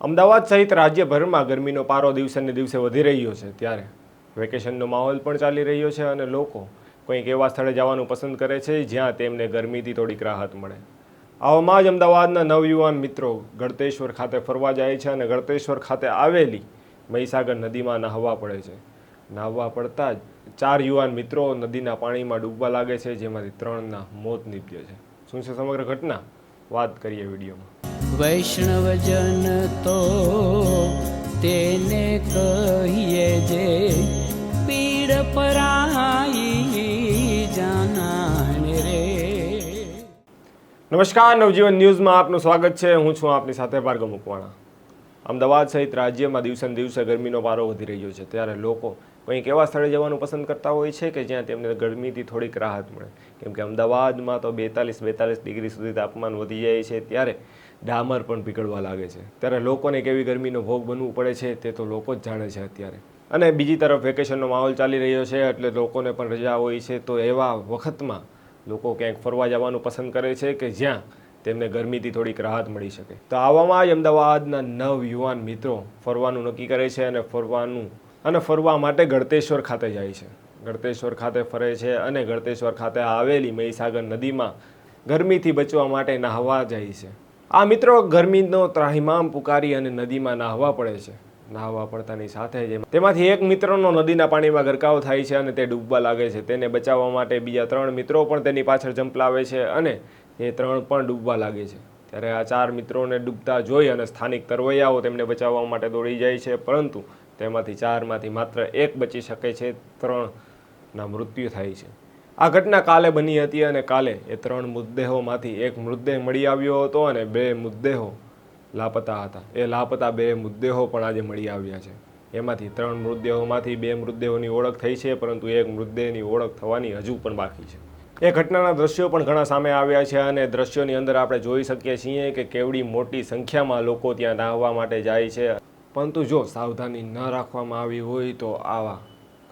અમદાવાદ સહિત રાજ્યભરમાં ગરમીનો પારો દિવસે ને દિવસે વધી રહ્યો છે ત્યારે વેકેશનનો માહોલ પણ ચાલી રહ્યો છે અને લોકો કંઈક એવા સ્થળે જવાનું પસંદ કરે છે જ્યાં તેમને ગરમીથી થોડીક રાહત મળે. આવામાં જ અમદાવાદના નવયુવાન મિત્રો ગળતેશ્વર ખાતે ફરવા જાય છે અને ગળતેશ્વર ખાતે આવેલી મહીસાગર નદીમાં નહાવા પડે છે. નહાવા પડતા જ ચાર યુવાન મિત્રો નદીના પાણીમાં ડૂબવા લાગે છે જેમાંથી ત્રણના મોત નીપજે છે. શું છે સમગ્ર ઘટના? વાત કરીએ વિડીયોમાં. વૈષ્ણવજન તો તેને કહીએ જે પીડ પરાઈ જાનાને રે. નમસ્કાર, નવજીવન ન્યૂઝમાં આપનું સ્વાગત છે. હું છું આપની સાથે ભાર્ગવ મુકવાણા. અમદાવાદ સહિત રાજ્યમાં દિવસે દિવસે ગરમીનો પારો વધી રહ્યો છે. ત્યારે લોકો કંઈક એવા સ્થળે જવાનું પસંદ કરતા હોય છે કે જ્યાં તેમને ગરમીથી થોડીક રાહત મળે. કેમ કે અમદાવાદમાં તો બેતાલીસ બેતાલીસ ડિગ્રી સુધી તાપમાન વધી જાય છે, ત્યારે ડામર પણ પીગળવા લાગે છે. ત્યારે લોકોને કેવી ગરમીનો ભોગ બનવું પડે છે તે તો લોકો જ જાણે છે અત્યારે. અને બીજી તરફ વેકેશનનો માહોલ ચાલી રહ્યો છે એટલે લોકોને પણ રજા હોય છે. તો એવા વખતમાં લોકો ક્યાંક ફરવા જવાનું પસંદ કરે છે કે જ્યાં તેમને ગરમીથી થોડીક રાહત મળી શકે. તો આવામાં જ અમદાવાદના નવ યુવાન મિત્રો ફરવાનું નક્કી કરે છે અને ફરવાનું અને ફરવા માટે ગળતેશ્વર ખાતે જાય છે. ગળતેશ્વર ખાતે ફરે છે અને ગળતેશ્વર ખાતે આવેલી મહીસાગર નદીમાં ગરમીથી બચવા માટે નાહવા જાય છે. આ મિત્રો ગરમીનો ત્રાહિમામ પુકારી અને નદીમાં નાહવા પડે છે. નાહવા પડતાની સાથે જ તેમાંથી એક મિત્રનો નદીના પાણીમાં ગરકાવ થાય છે અને તે ડૂબવા લાગે છે. તેને બચાવવા માટે બીજા ત્રણ મિત્રો પણ તેની પાછળ જંપલાવે છે અને એ ત્રણ પણ ડૂબવા લાગે છે. ત્યારે આ ચાર મિત્રોને ડૂબતા જોઈ અને સ્થાનિક તરવૈયાઓ તેમને બચાવવા માટે દોડી જાય છે, પરંતુ તેમાંથી ચારમાંથી માત્ર એક બચી શકે છે, ત્રણના મૃત્યુ થાય છે. આ ઘટના કાલે બની હતી અને કાલે એ ત્રણ મૃતદેહોમાંથી એક મૃતદેહ મળી આવ્યો હતો અને બે મૃતદેહો લાપતા હતા. એ લાપતા બે મૃતદેહો પણ આજે મળી આવ્યા છે. એમાંથી ત્રણ મૃતદેહોમાંથી બે મૃતદેહોની ઓળખ થઈ છે, પરંતુ એક મૃતદેહની ઓળખ થવાની હજુ પણ બાકી છે. એ ઘટનાના દ્રશ્યો પણ ઘણા સામે આવ્યા છે અને દ્રશ્યોની અંદર આપણે જોઈ શકીએ છીએ કે કેવડી મોટી સંખ્યામાં લોકો ત્યાં નાહવા માટે જાય છે. પરંતુ જો સાવધાની ન રાખવામાં આવી હોય તો આવા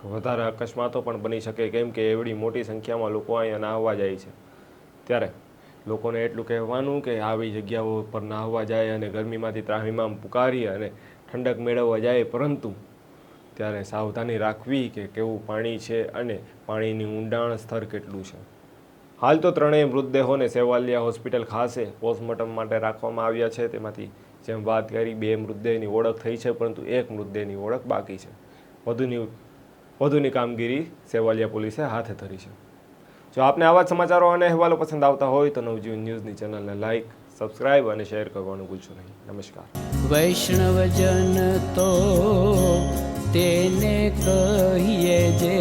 વધારે અકસ્માતો પણ બની શકે, કેમ કે એવડી મોટી સંખ્યામાં લોકો અહીંયા નાહવા જાય છે. ત્યારે લોકોને એટલું કહેવાનું કે આવી જગ્યાઓ પર નાહવા જાય અને ગરમીમાંથી ત્રાહીમામ પુકારી અને ઠંડક મેળવવા જાય, પરંતુ ત્યારે સાવધાની રાખવી કે કેવું પાણી છે અને પાણીની ઊંડાણ સ્તર કેટલું છે. હાલ તો ત્રણેય મૃતદેહોને સેવાલિયા હોસ્પિટલ ખાસે પોસ્ટમોર્ટમ માટે રાખવામાં આવ્યા છે. તેમાંથી જેમ વાત કરી, બે મૃતદેહની ઓળખ થઈ છે, પરંતુ એક મૃતદેહની ઓળખ બાકી છે. વધુની વધુની કામગીરી સેવાલિયા પોલીસે હાથે ધરી છે. જો આપને આવા સમાચારો અને અહેવાલો પસંદ આવતા હોય, તો નવજીવન ન્યૂઝની ચેનલને લાઇક સબસ્ક્રાઇબ અને શેર કરવાનું ભૂલશો નહીં. નમસ્કાર. વૈષ્ણવજન તો તેને કહીએ જે